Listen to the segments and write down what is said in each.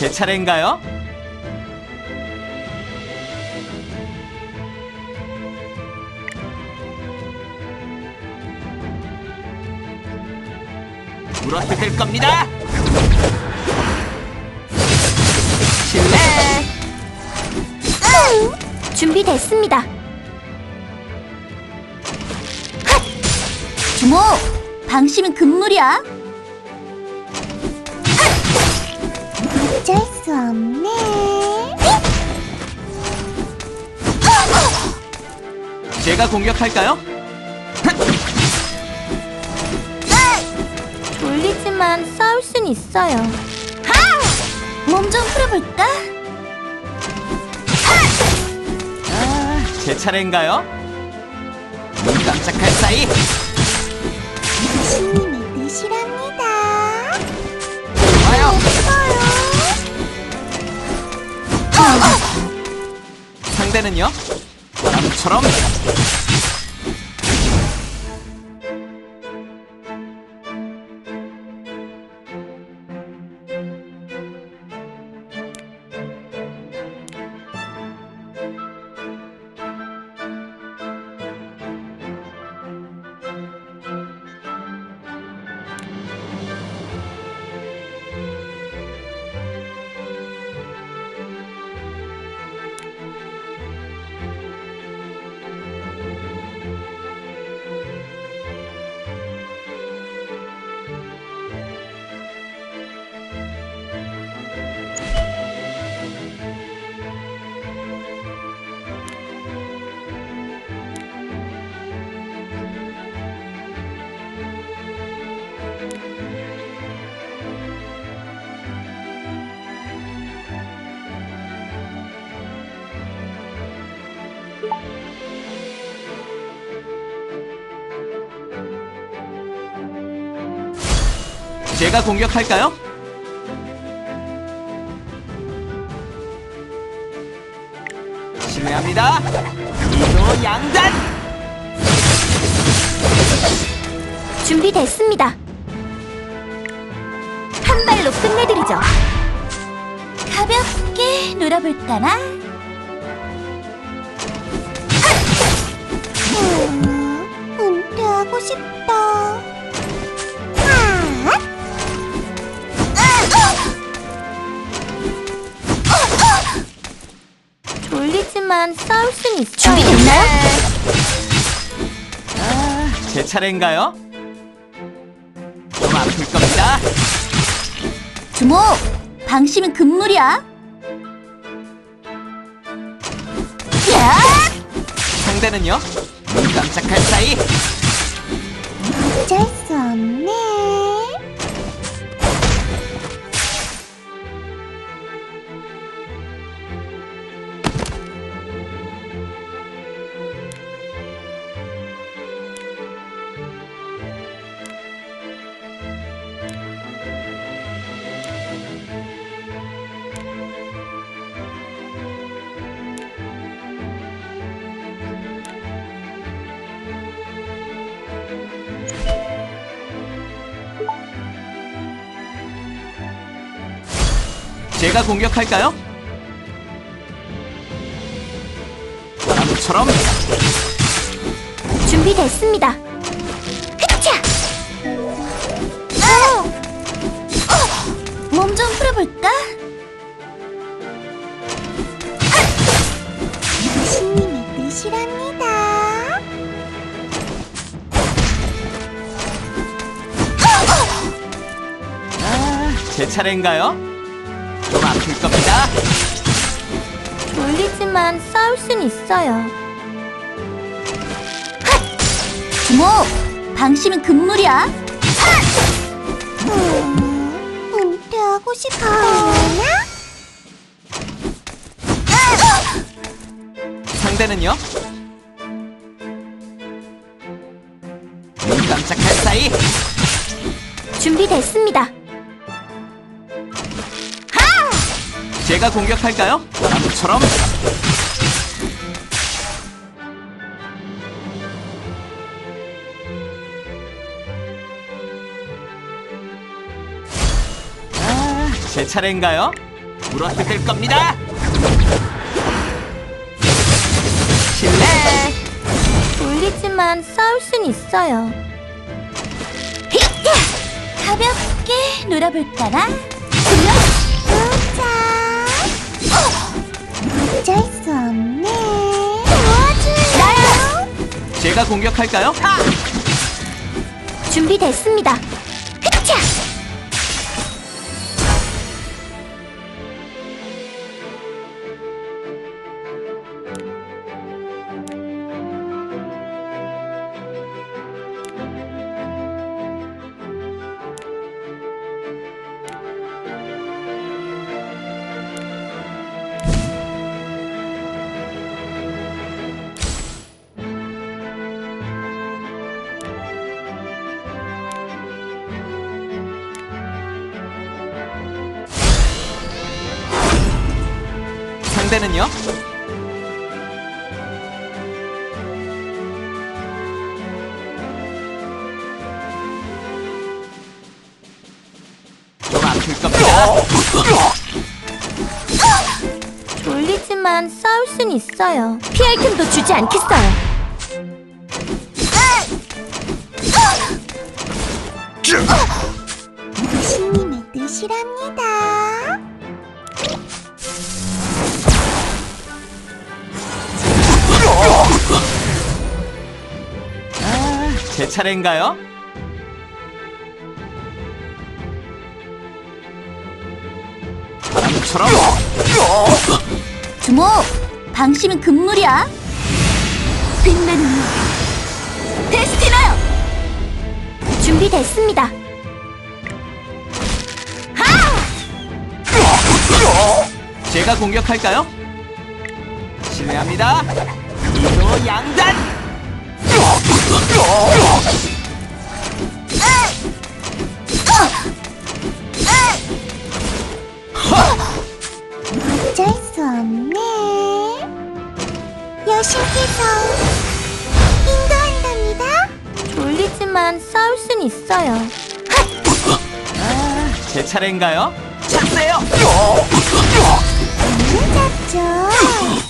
제 차례인가요? 물어뜯을 겁니다. 실례. 준비됐습니다. 핫! 주목! 방심은 금물이야. 수 없네. 제가 공격할까요? 졸리지만 싸울 순 있어요. 몸 좀 풀어볼까? 제 차례인가요? 눈 깜짝할 사이 신님 상대는요? 바람처럼 제가 공격할까요? 실례합니다. 이도 양단 준비됐습니다. 한 발로 끝내드리죠. 가볍게 놀아볼까나? 음, 은퇴하고 싶다. 졸리지만 싸울 순 있어요. 준비됐나요? 제 차례인가요? 좀 아플 겁니다. 주목! 방심은 금물이야. 야! 상대는요? 눈 깜짝할 사이 어쩔 수 없네. 제가 공격할까요? 바람처럼 준비됐습니다. 흐차! 몸좀 풀어볼까? 신님의 뜻이랍니다. 제 차례인가요? 졸리지만 싸울 순 있어요. 주목! 방심은 금물이야. 음, 은퇴하고 싶어나? 상대는요? 눈 깜짝할 사이 준비됐습니다. 제가 공격할까요? 바람처럼 아, 제 차례인가요? 물어뜯을 겁니다. 실례. 졸리지만 싸울 순 있어요. 가볍게 놀아볼까나? 어쩔 수 없네. 도와줄래요? 제가 공격할까요? 준비됐습니다. 흐차! 상대는요? 좀 아플 겁니다. 졸리지만 싸울 순 있어요. 피할 틈도 주지 않겠어요. 신님의 뜻이랍니다. 차례인가요? 바람처럼 주모, 방심은 금물이야. 빛나는 데스티나요. 준비됐습니다. 제가 공격할까요? 실례합니다. 이도 양단. 어쩔 수 없네. 여신께서 인도한답니다. 졸리지만 싸울 순 있어요. 아, 제 차례인가요? 찬스요. 잡죠.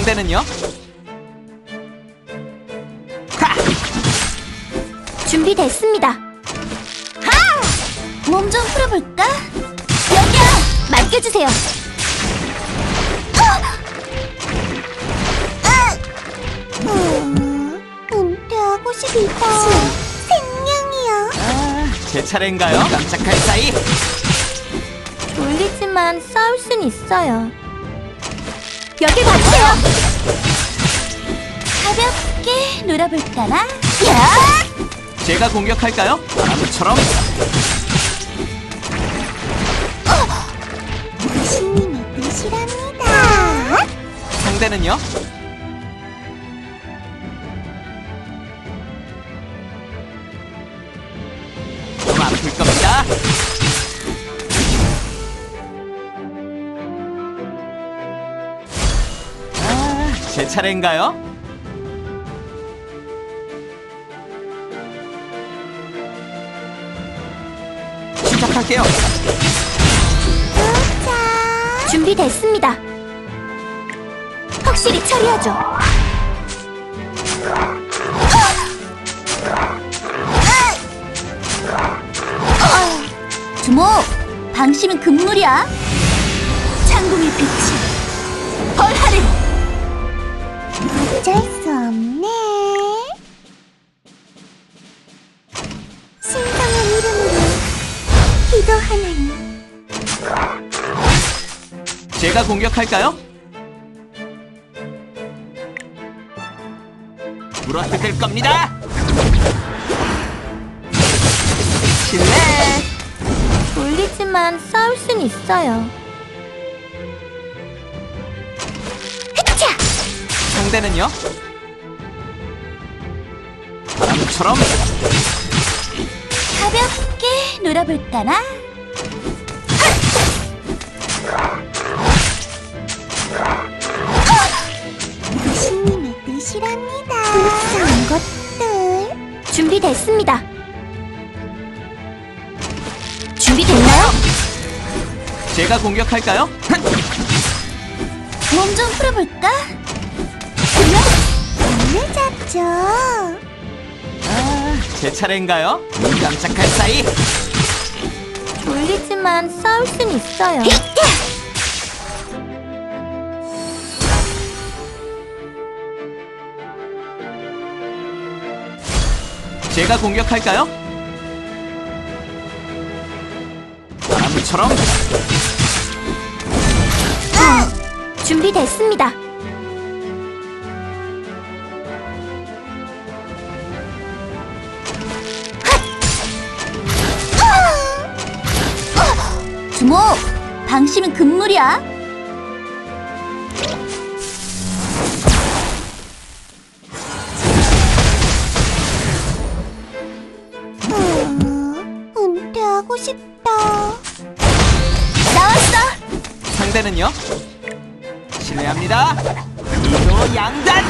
상대는요? 준비됐습니다. 몸좀 풀어볼까? 여기요! 맡겨주세요. 음, 은퇴하고 싶다. 생명이요. 아, 제 차례인가요? 깜짝할 사이. 졸리지만 싸울 순 있어요. 여기 봐주세요. 가볍게 놀아볼까나? 야! 제가 공격할까요? 바람처럼 신님의 뜻이랍니다. 상대는요? 좀 아플 겁니다. 차례인가요? 시작할게요. 준비됐습니다. 확실히 처리하죠. 주목! 방심은 금물이야. 창궁의 빛 어쩔 수 없네. 신성한 이름으로 기도하나니. 제가 공격할까요? 물어뜯을 겁니다. 실례. 졸리지만 싸울 순 있어요. 상대는요? 바람처럼 가볍게 놀아볼까나? 신님의 뜻이랍니다. 불쌍한 것들. 준비됐습니다. 준비됐나요? 제가 공격할까요? 몸 좀 풀어볼까? 잡죠. 아, 제 차례인가요? 눈 깜짝할 사이 졸리지만 싸울 순 있어요. 제가 공격할까요? 바람처럼 준비됐습니다. 방심은 금물이야. 은퇴하고 싶다. 나왔어! 상대는요? 실례합니다. 이도 양단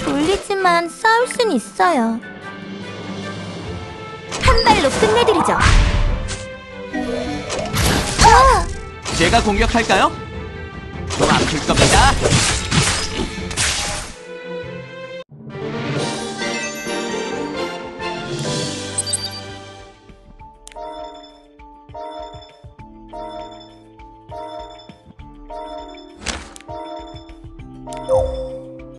졸리지만 싸울 순 있어요. 한 발로 끝내드리죠. 제가 공격할까요? 좀 아플 겁니다.